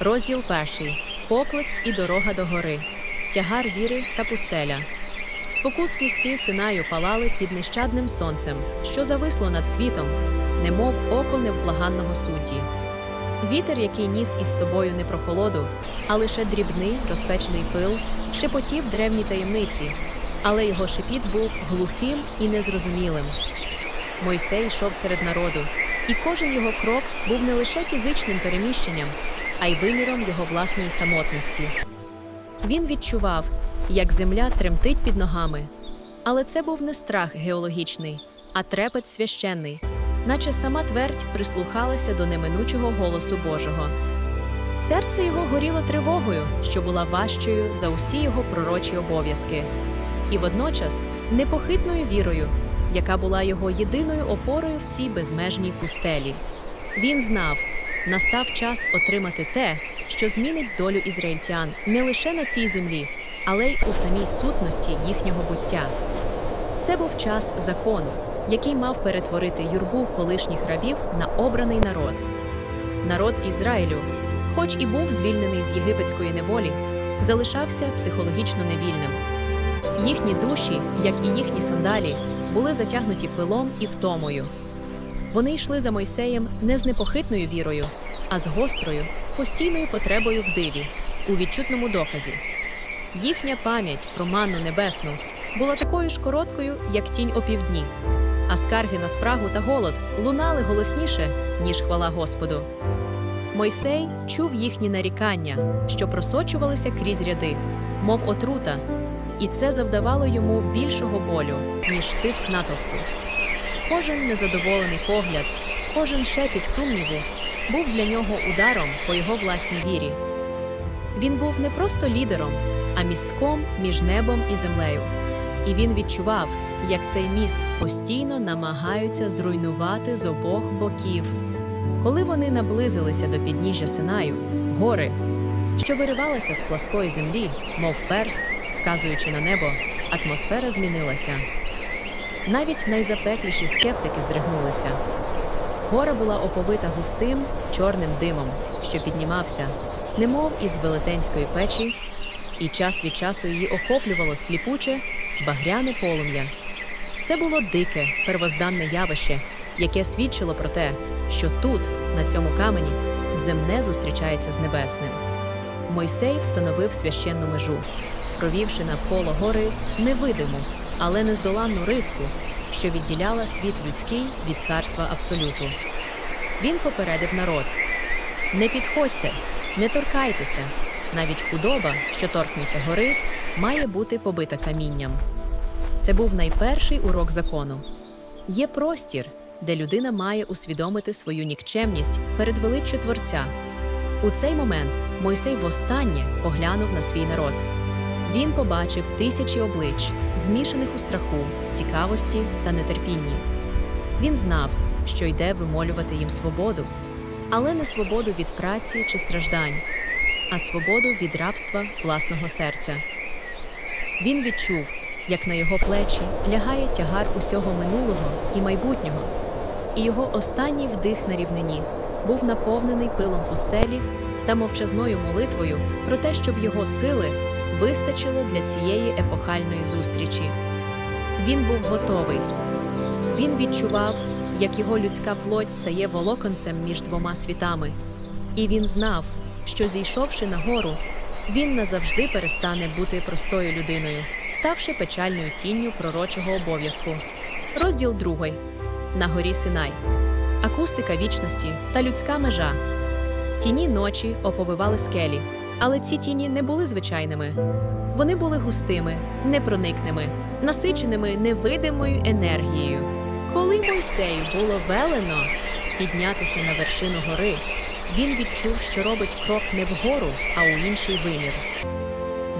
Розділ перший поклик і дорога до гори, тягар віри та пустеля. Спокус піски Синаю палали під нещадним сонцем, що зависло над світом, немов око невблаганного судді. Вітер, який ніс із собою не прохолоду, а лише дрібний розпечений пил, шепотів древні таємниці, але його шепіт був глухим і незрозумілим. Мойсей йшов серед народу, і кожен його крок був не лише фізичним переміщенням, а й виміром його власної самотності. Він відчував, як земля тремтить під ногами. Але це був не страх геологічний, а трепет священний, наче сама твердь прислухалася до неминучого голосу Божого. Серце його горіло тривогою, що була важчою за усі його пророчі обов'язки, і водночас непохитною вірою, яка була його єдиною опорою в цій безмежній пустелі. Він знав, настав час отримати те, що змінить долю ізраїльтян не лише на цій землі, але й у самій сутності їхнього буття. Це був час закону, який мав перетворити юрбу колишніх рабів на обраний народ. Народ Ізраїлю, хоч і був звільнений з єгипетської неволі, залишався психологічно невільним. Їхні душі, як і їхні сандалі, були затягнуті пилом і втомою. Вони йшли за Мойсеєм не з непохитною вірою, а з гострою, постійною потребою в диві, у відчутному доказі. Їхня пам'ять про манну небесну була такою ж короткою, як тінь опівдні, а скарги на спрагу та голод лунали голосніше, ніж хвала Господу. Мойсей чув їхні нарікання, що просочувалися крізь ряди, мов отрута, і це завдавало йому більшого болю, ніж тиск натовпу. Кожен незадоволений погляд, кожен шепіт сумніву був для нього ударом по його власній вірі. Він був не просто лідером, а містком між небом і землею. І він відчував, як цей міст постійно намагаються зруйнувати з обох боків. Коли вони наблизилися до підніжжя Синаю, гори, що виривалися з пласкої землі, мов перст, вказуючи на небо, атмосфера змінилася. Навіть найзапекліші скептики здригнулися. Гора була оповита густим чорним димом, що піднімався, немов із велетенської печі, і час від часу її охоплювало сліпуче, багряне полум'я. Це було дике, первозданне явище, яке свідчило про те, що тут, на цьому камені, земне зустрічається з небесним. Мойсей встановив священну межу, провівши навколо гори невидиму, але нездоланну риску, що відділяла світ людський від царства абсолюту. Він попередив народ: не підходьте, не торкайтеся. Навіть худоба, що торкнеться гори, має бути побита камінням. Це був найперший урок закону. Є простір, де людина має усвідомити свою нікчемність перед величчю Творця. У цей момент Мойсей востаннє поглянув на свій народ. Він побачив тисячі облич, змішаних у страху, цікавості та нетерпінні. Він знав, що йде вимолювати їм свободу, але не свободу від праці чи страждань, а свободу від рабства власного серця. Він відчув, як на його плечі лягає тягар усього минулого і майбутнього, і його останній вдих на рівнині був наповнений пилом пустелі та мовчазною молитвою про те, щоб його сили вистачило для цієї епохальної зустрічі. Він був готовий. Він відчував, як його людська плоть стає волоконцем між двома світами, і він знав, що зійшовши на гору, він назавжди перестане бути простою людиною, ставши печальною тінню пророчого обов'язку. Розділ другий на горі Синай, акустика вічності та людська межа. Тіні ночі оповивали скелі, але ці тіні не були звичайними. Вони були густими, непроникними, насиченими невидимою енергією. Коли Мойсею було велено піднятися на вершину гори, він відчув, що робить крок не вгору, а у інший вимір.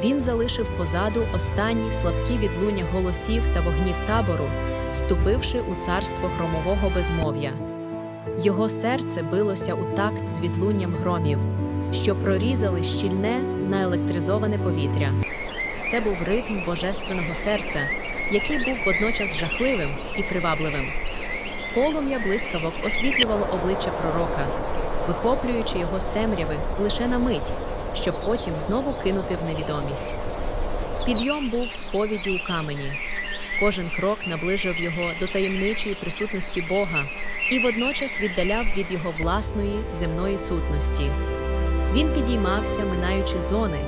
Він залишив позаду останні слабкі відлуння голосів та вогнів табору, ступивши у царство громового безмов'я. Його серце билося у такт з відлунням громів, що прорізали щільне наелектризоване повітря. Це був ритм божественного серця, який був водночас жахливим і привабливим. Полум'я блискавок освітлювало обличчя пророка, вихоплюючи його з темряви лише на мить, щоб потім знову кинути в невідомість. Підйом був сповіддю у камені. Кожен крок наближив його до таємничої присутності Бога і водночас віддаляв від його власної земної сутності. Він підіймався, минаючи зони,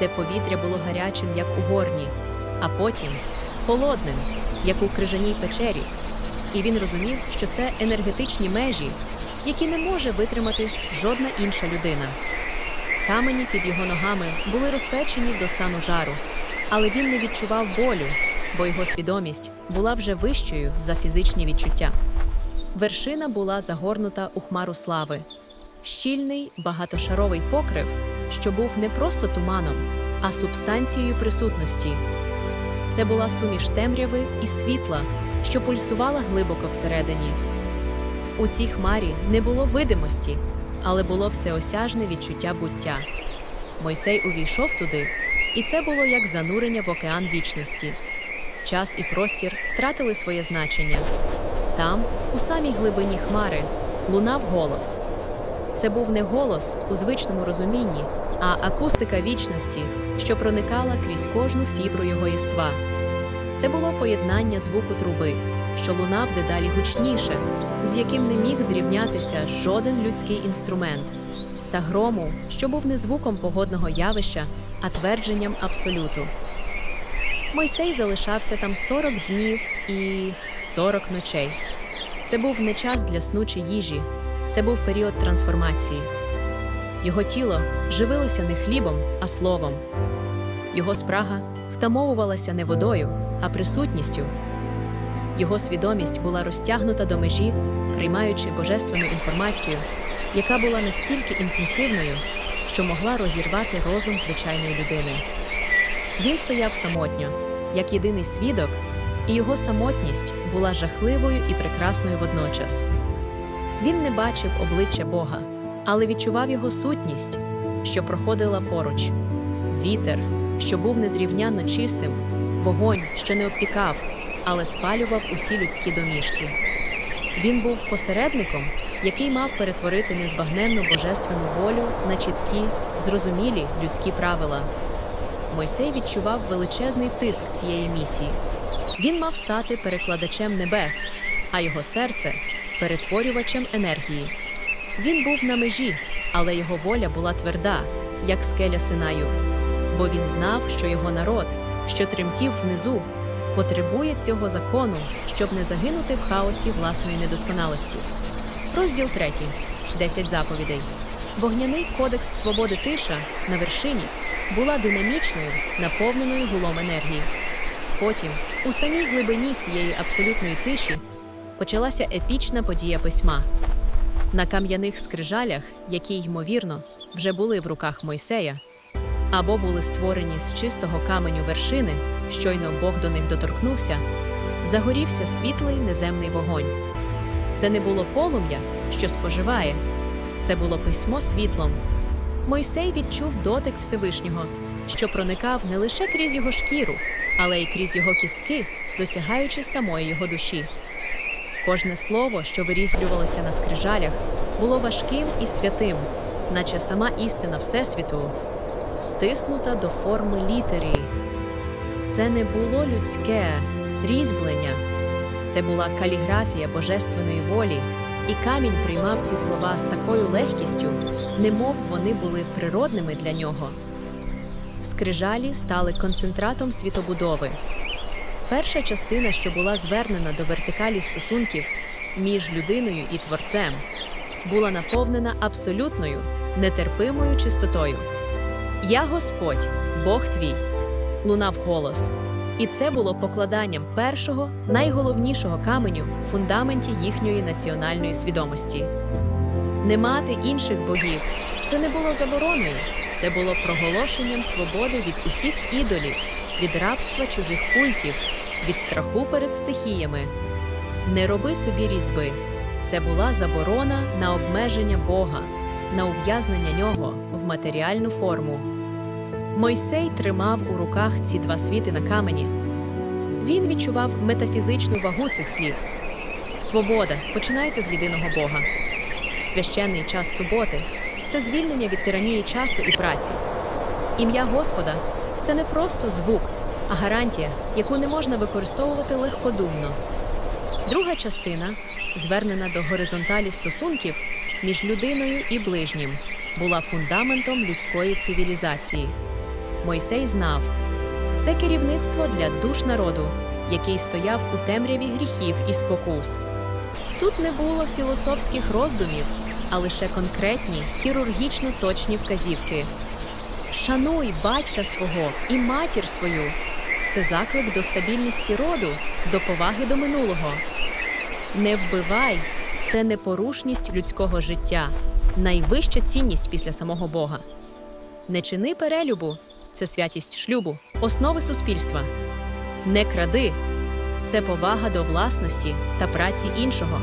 де повітря було гарячим, як у горні, а потім холодним, як у крижаній печері. І він розумів, що це енергетичні межі, які не може витримати жодна інша людина. Камені під його ногами були розпечені до стану жару, але він не відчував болю, бо його свідомість була вже вищою за фізичні відчуття. Вершина була загорнута у хмару слави, щільний багатошаровий покрив, що був не просто туманом, а субстанцією присутності. Це була суміш темряви і світла, що пульсувала глибоко всередині. У цій хмарі не було видимості, але було всеосяжне відчуття буття. Мойсей увійшов туди, і це було як занурення в океан вічності. Час і простір втратили своє значення. Там, у самій глибині хмари, лунав голос. Це був не голос у звичному розумінні, а акустика вічності, що проникала крізь кожну фібру його єства. Це було поєднання звуку труби, що лунав дедалі гучніше, з яким не міг зрівнятися жоден людський інструмент, та грому, що був не звуком погодного явища, а твердженням абсолюту. Мойсей залишався там 40 днів і 40 ночей. Це був не час для сну чи їжі, це був період трансформації. Його тіло живилося не хлібом, а словом. Його спрага втамовувалася не водою, а присутністю. Його свідомість була розтягнута до межі, приймаючи божественну інформацію, яка була настільки інтенсивною, що могла розірвати розум звичайної людини. Він стояв самотньо, як єдиний свідок, і його самотність була жахливою і прекрасною водночас. Він не бачив обличчя Бога, але відчував його сутність, що проходила поруч, вітер, що був незрівнянно чистим, вогонь, що не обпікав, але спалював усі людські домішки. Він був посередником, який мав перетворити незбагненну божественну волю на чіткі, зрозумілі людські правила. Мойсей відчував величезний тиск цієї місії. Він мав стати перекладачем небес, а його серце перетворювачем енергії. Він був на межі, але його воля була тверда, як скеля Синаю, бо він знав, що його народ, що тремтів внизу, потребує цього закону, щоб не загинути в хаосі власної недосконалості. Розділ 3. 10 заповідей. Вогняний кодекс свободи тиша на вершині була динамічною, наповненою гулом енергії. Потім, у самій глибині цієї абсолютної тиші, почалася епічна подія письма. На кам'яних скрижалях, які, ймовірно, вже були в руках Мойсея, або були створені з чистого каменю вершини, щойно Бог до них доторкнувся, загорівся світлий неземний вогонь. Це не було полум'я, що споживає, це було письмо світлом. Мойсей відчув дотик Всевишнього, що проникав не лише крізь його шкіру, але й крізь його кістки, досягаючи самої його душі. Кожне слово, що вирізблювалося на скрижалях, було важким і святим, наче сама істина Всесвіту, стиснута до форми літери. Це не було людське різьблення, це була каліграфія божественної волі, і камінь приймав ці слова з такою легкістю, немов вони були природними для нього. Скрижалі стали концентратом світобудови. Перша частина, що була звернена до вертикалі стосунків між людиною і творцем, була наповнена абсолютною, нетерпимою чистотою. Я Господь, Бог твій, лунав голос, і це було покладанням першого, найголовнішого каменю в фундаменті їхньої національної свідомості. Не мати інших богів це не було забороною, це було проголошенням свободи від усіх ідолів, від рабства чужих культів, від страху перед стихіями. Не роби собі різьби. Це була заборона на обмеження Бога, на ув'язнення нього в матеріальну форму. Мойсей тримав у руках ці два світи на камені. Він відчував метафізичну вагу цих слів. Свобода починається з єдиного Бога. священний час суботи це звільнення від тиранії часу і праці. Ім'я Господа це не просто звук, а гарантія, яку не можна використовувати легкодумно. Друга частина, звернена до горизонталі стосунків між людиною і ближнім, була фундаментом людської цивілізації. Мойсей знав, це керівництво для душ народу, який стояв у темряві гріхів і спокус. Тут не було філософських роздумів, а лише конкретні, хірургічно точні вказівки. Шануй батька свого і матір свою. Це заклик до стабільності роду, до поваги до минулого. Не вбивай це непорушність людського життя, найвища цінність після самого Бога. Не чини перелюбу це святість шлюбу, основи суспільства. Не кради це повага до власності та праці іншого.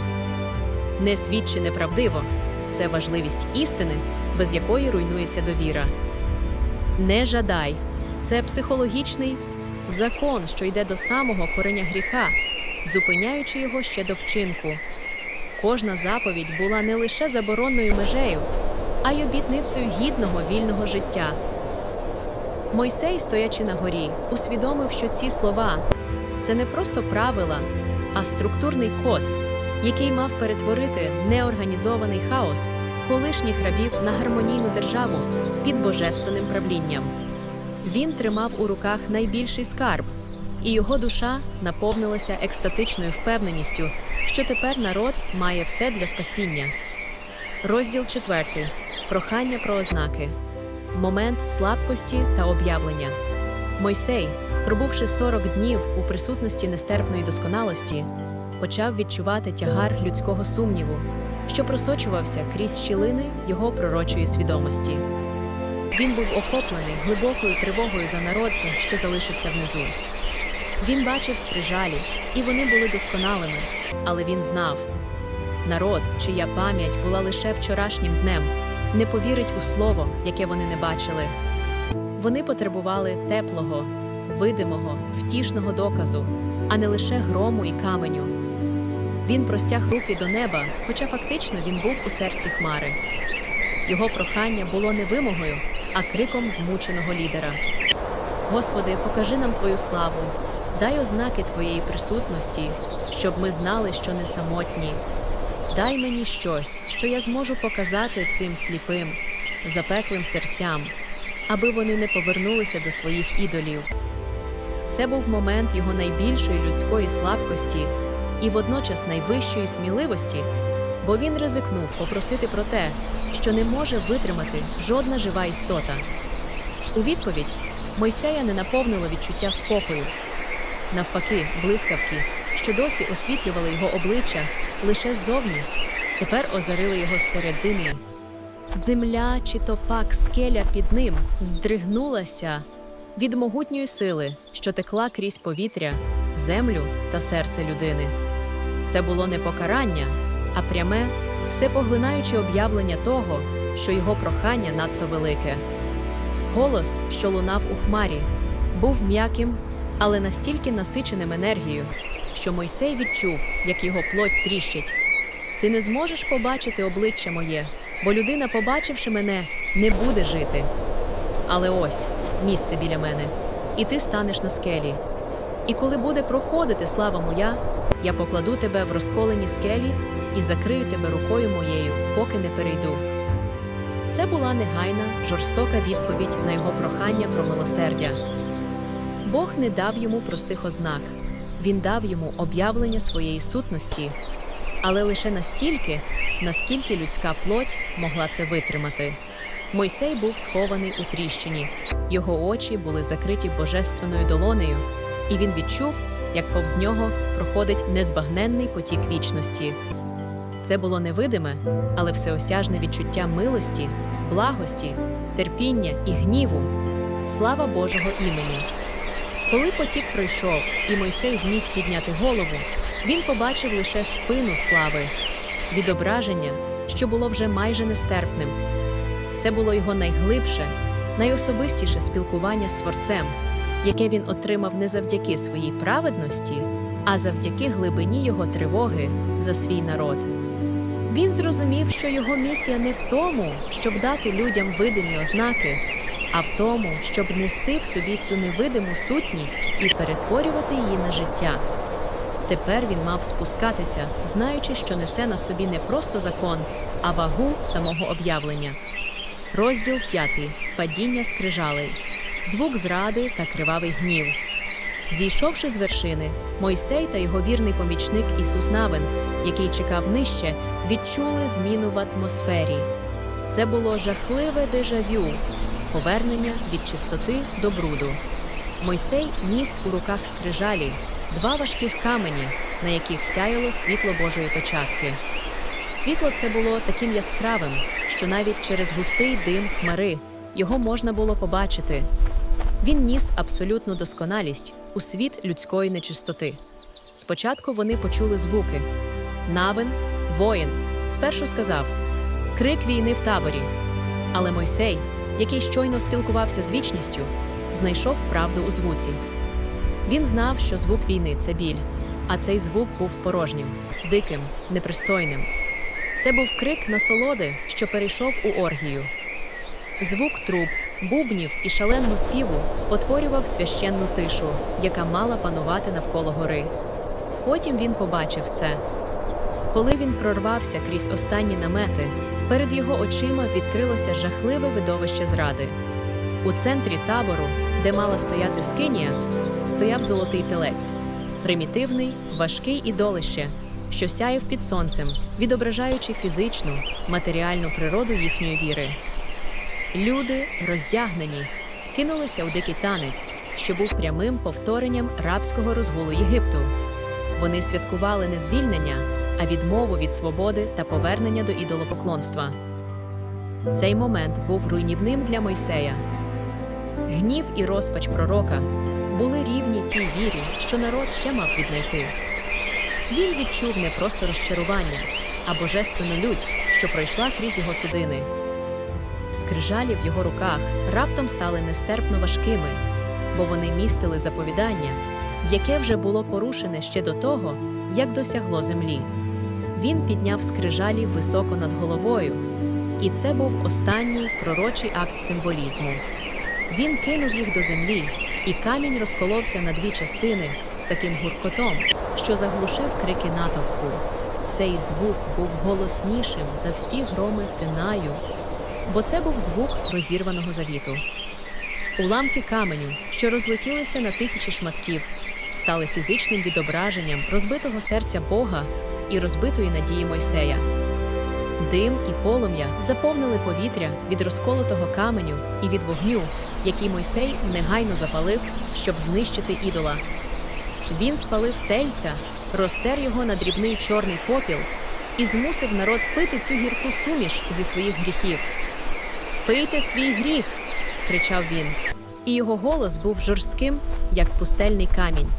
Не свідчи неправдиво це важливість істини, без якої руйнується довіра. Не жадай це психологічний закон, що йде до самого кореня гріха, зупиняючи його ще до вчинку. Кожна заповідь була не лише заборонною межею, а й обітницею гідного вільного життя. Мойсей, стоячи на горі, усвідомив, що ці слова це не просто правила, а структурний код, який мав перетворити неорганізований хаос колишніх рабів на гармонійну державу під божественним правлінням. Він тримав у руках найбільший скарб, і його душа наповнилася екстатичною впевненістю, що тепер народ має все для спасіння. Розділ 4. Прохання про ознаки. Момент слабкості та об'явлення. Мойсей, пробувши 40 днів у присутності нестерпної досконалості, почав відчувати тягар людського сумніву, що просочувався крізь щілини його пророчої свідомості. Він був охоплений глибокою тривогою за народ, що залишився внизу. Він бачив скрижалі, і вони були досконалими, але він знав народ, чия пам'ять була лише вчорашнім днем, не повірить у слово, яке вони не бачили. Вони потребували теплого, видимого, втішного доказу, а не лише грому і каменю. Він простяг руки до неба, хоча фактично він був у серці хмари. Його прохання було не вимогою, а криком змученого лідера. Господи, покажи нам Твою славу, дай ознаки Твоєї присутності, щоб ми знали, що не самотні. Дай мені щось, що я зможу показати цим сліпим, запеклим серцям, аби вони не повернулися до своїх ідолів. Це був момент його найбільшої людської слабкості і водночас найвищої сміливості, бо він ризикнув попросити про те, що не може витримати жодна жива істота. У відповідь Мойсея не наповнило відчуття спокою. Навпаки, блискавки, що досі освітлювали його обличчя лише ззовні, тепер озарили його зсередини. Земля чи то пак скеля під ним здригнулася від могутньої сили, що текла крізь повітря, землю та серце людини. Це було не покарання, а пряме, всепоглинаюче об'явлення того, що його прохання надто велике. Голос, що лунав у хмарі, був м'яким, але настільки насиченим енергією, що Мойсей відчув, як його плоть тріщить. Ти не зможеш побачити обличчя моє, бо людина, побачивши мене, не буде жити. Але ось місце біля мене, і ти станеш на скелі. І коли буде проходити слава моя, я покладу тебе в розколені скелі і закрию тебе рукою моєю, поки не перейду. Це була негайна, жорстока відповідь на його прохання про милосердя. Бог не дав йому простих ознак, він дав йому об'явлення своєї сутності, але лише настільки, наскільки людська плоть могла це витримати. Мойсей був схований у тріщині, його очі були закриті божественною долонею, і він відчув, як повз нього проходить незбагненний потік вічності. Це було невидиме, але всеосяжне відчуття милості, благості, терпіння і гніву, слава Божого імені. Коли потік пройшов, і Мойсей зміг підняти голову, він побачив лише спину слави, відображення, що було вже майже нестерпним. Це було його найглибше, найособистіше спілкування з Творцем, яке він отримав не завдяки своїй праведності, а завдяки глибині його тривоги за свій народ. Він зрозумів, що його місія не в тому, щоб дати людям видимі ознаки, а в тому, щоб нести в собі цю невидиму сутність і перетворювати її на життя. Тепер він мав спускатися, знаючи, що несе на собі не просто закон, а вагу самого об'явлення. Розділ 5. Падіння скрижалей. Звук зради та кривавий гнів. Зійшовши з вершини, Мойсей та його вірний помічник Ісус Навин, який чекав нижче, відчули зміну в атмосфері. Це було жахливе дежавю, повернення від чистоти до бруду. Мойсей ніс у руках скрижалі, два важких камені, на яких сяяло світло Божої печатки. Світло це було таким яскравим, що навіть через густий дим хмари його можна було побачити. Він ніс абсолютну досконалість у світ людської нечистоти. Спочатку вони почули звуки. Навин, воїн, спершу сказав крик війни в таборі. Але Мойсей, який щойно спілкувався з вічністю, знайшов правду у звуці. Він знав, що звук війни це біль, а цей звук був порожнім, диким, непристойним. Це був крик насолоди, що перейшов у оргію. Звук труб, бубнів і шаленого співу спотворював священну тишу, яка мала панувати навколо гори. Потім він побачив це. Коли він прорвався крізь останні намети, перед його очима відкрилося жахливе видовище зради. У центрі табору, де мала стояти скинія, стояв золотий телець, примітивний, важкий ідолище, що сяяв під сонцем, відображаючи фізичну, матеріальну природу їхньої віри. Люди, роздягнені, кинулися у дикий танець, що був прямим повторенням рабського розгулу Єгипту. Вони святкували не звільнення, а відмову від свободи та повернення до ідолопоклонства. Цей момент був руйнівним для Мойсея. Гнів і розпач пророка були рівні тій вірі, що народ ще мав віднайти. Він відчув не просто розчарування, а божественну лють, що пройшла крізь його судини. Скрижалі в його руках раптом стали нестерпно важкими, бо вони містили заповідання, яке вже було порушене ще до того, як досягло землі. Він підняв скрижалі високо над головою, і це був останній пророчий акт символізму. Він кинув їх до землі, і камінь розколовся на дві частини з таким гуркотом, що заглушив крики натовпу. Цей звук був голоснішим за всі громи Синаю, бо це був звук розірваного завіту. Уламки каменю, що розлетілися на тисячі шматків, стали фізичним відображенням розбитого серця Бога і розбитої надії Мойсея. Дим і полум'я заповнили повітря від розколотого каменю і від вогню, який Мойсей негайно запалив, щоб знищити ідола. Він спалив тельця, розтер його на дрібний чорний попіл і змусив народ пити цю гірку суміш зі своїх гріхів. Пийте свій гріх, кричав він, і його голос був жорстким, як пустельний камінь.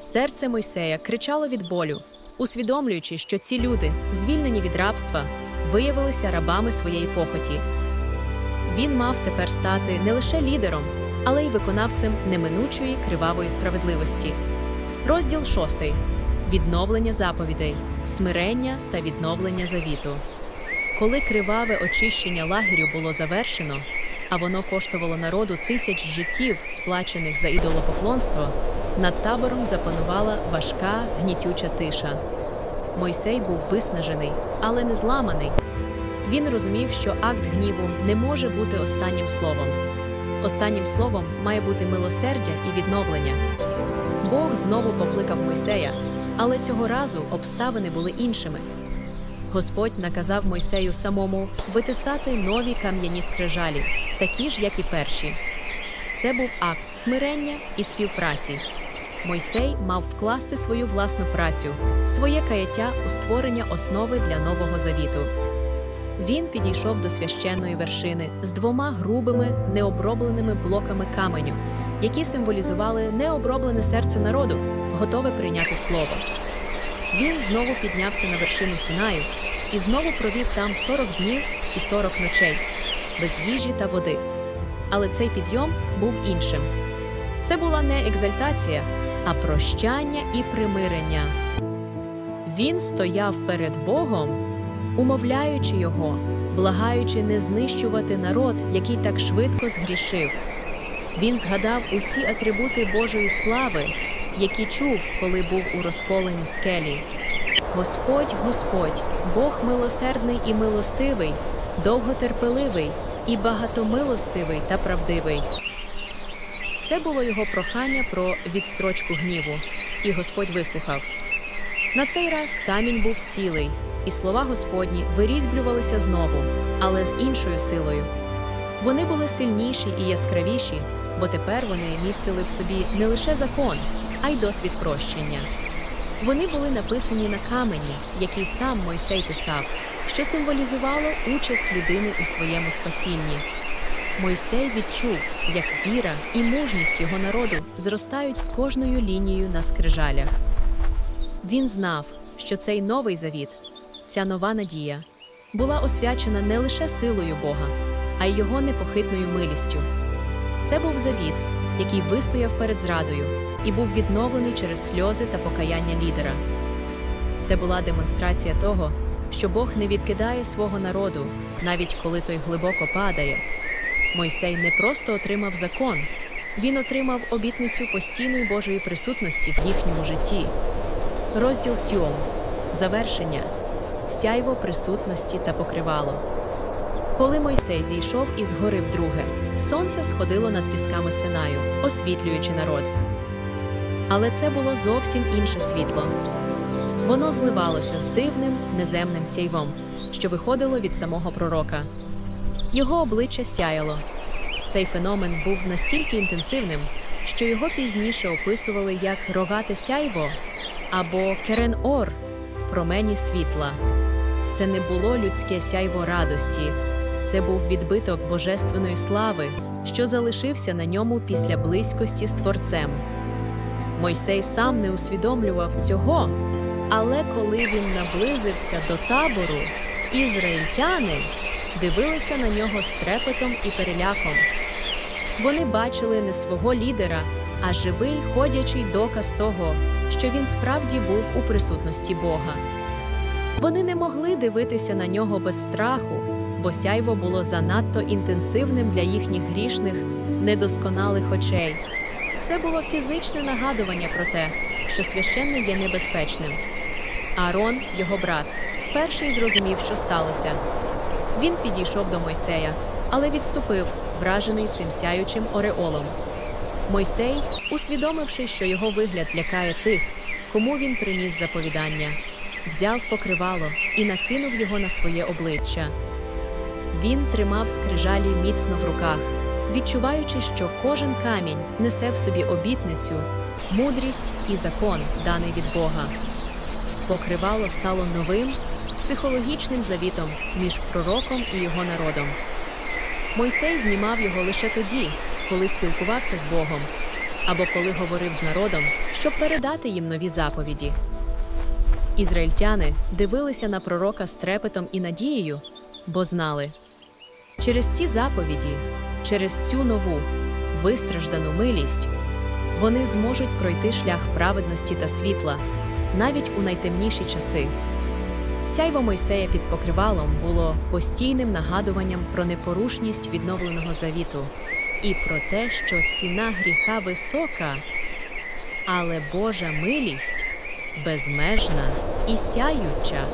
Серце Мойсея кричало від болю, усвідомлюючи, що ці люди, звільнені від рабства, виявилися рабами своєї похоті. Він мав тепер стати не лише лідером, але й виконавцем неминучої кривавої справедливості. Розділ 6. Відновлення заповідей, смирення та відновлення завіту. Коли криваве очищення лагерю було завершено, а воно коштувало народу тисяч життів, сплачених за ідолопоклонство, над табором запанувала важка гнітюча тиша. Мойсей був виснажений, але не зламаний. Він розумів, що акт гніву не може бути останнім словом. Останнім словом має бути милосердя і відновлення. Бог знову покликав Мойсея, але цього разу обставини були іншими. Господь наказав Мойсею самому витисати нові кам'яні скрижалі, такі ж, як і перші. Це був акт смирення і співпраці. Мойсей мав вкласти свою власну працю, своє каяття у створення основи для нового завіту. Він підійшов до священної вершини з двома грубими необробленими блоками каменю, які символізували необроблене серце народу, готове прийняти слово. Він знову піднявся на вершину Синаю і знову провів там 40 днів і 40 ночей, без їжі та води. Але цей підйом був іншим. Це була не екзальтація, а прощання і примирення. Він стояв перед Богом умовляючи його, благаючи не знищувати народ, який так швидко згрішив. Він згадав усі атрибути Божої слави, які чув, коли був у розколеній скелі. Господь, Господь, Бог милосердний і милостивий, довготерпеливий і багатомилостивий та правдивий. Це було його прохання про відстрочку гніву, і Господь вислухав. На цей раз камінь був цілий, і слова Господні вирізблювалися знову, але з іншою силою. Вони були сильніші і яскравіші, бо тепер вони містили в собі не лише закон, а й досвід прощення. Вони були написані на камені, який сам Мойсей писав, що символізувало участь людини у своєму спасінні. Мойсей відчув, як віра і мужність його народу зростають з кожною лінією на скрижалях. Він знав, що цей новий завіт, ця нова надія, була освячена не лише силою Бога, а й його непохитною милістю. Це був завіт, який вистояв перед зрадою і був відновлений через сльози та покаяння лідера. Це була демонстрація того, що Бог не відкидає свого народу, навіть коли той глибоко падає. Мойсей не просто отримав закон, він отримав обітницю постійної Божої присутності в їхньому житті. Розділ 7. Завершення. Сяйво присутності та покривало. Коли Мойсей зійшов із гори вдруге, сонце сходило над пісками Синаю, освітлюючи народ. Але це було зовсім інше світло. Воно зливалося з дивним неземним сяйвом, що виходило від самого пророка. Його обличчя сяяло. Цей феномен був настільки інтенсивним, що його пізніше описували як рогате сяйво або керен-ор промені світла. Це не було людське сяйво радості, це був відбиток божественної слави, що залишився на ньому після близькості з Творцем. Мойсей сам не усвідомлював цього, але коли він наблизився до табору, ізраїльтяни дивилися на нього з трепетом і переляком. Вони бачили не свого лідера, а живий ходячий доказ того, що він справді був у присутності Бога. Вони не могли дивитися на нього без страху, бо сяйво було занадто інтенсивним для їхніх грішних, недосконалих очей. Це було фізичне нагадування про те, що священник є небезпечним. Аарон, його брат, перший зрозумів, що сталося. Він підійшов до Мойсея, але відступив, вражений цим сяючим ореолом. Мойсей, усвідомивши, що його вигляд лякає тих, кому він приніс заповідання, взяв покривало і накинув його на своє обличчя. Він тримав скрижалі міцно в руках, відчуваючи, що кожен камінь несе в собі обітницю, мудрість і закон, даний від Бога. Покривало стало новим психологічним завітом між пророком і його народом. Мойсей знімав його лише тоді, коли спілкувався з Богом, або коли говорив з народом, щоб передати їм нові заповіді. Ізраїльтяни дивилися на пророка з трепетом і надією, бо знали, через ці заповіді, через цю нову вистраждану милість, вони зможуть пройти шлях праведності та світла навіть у найтемніші часи. Сяйво Мойсея під покривалом було постійним нагадуванням про непорушність відновленого завіту і про те, що ціна гріха висока, але Божа милість безмежна і сяюча.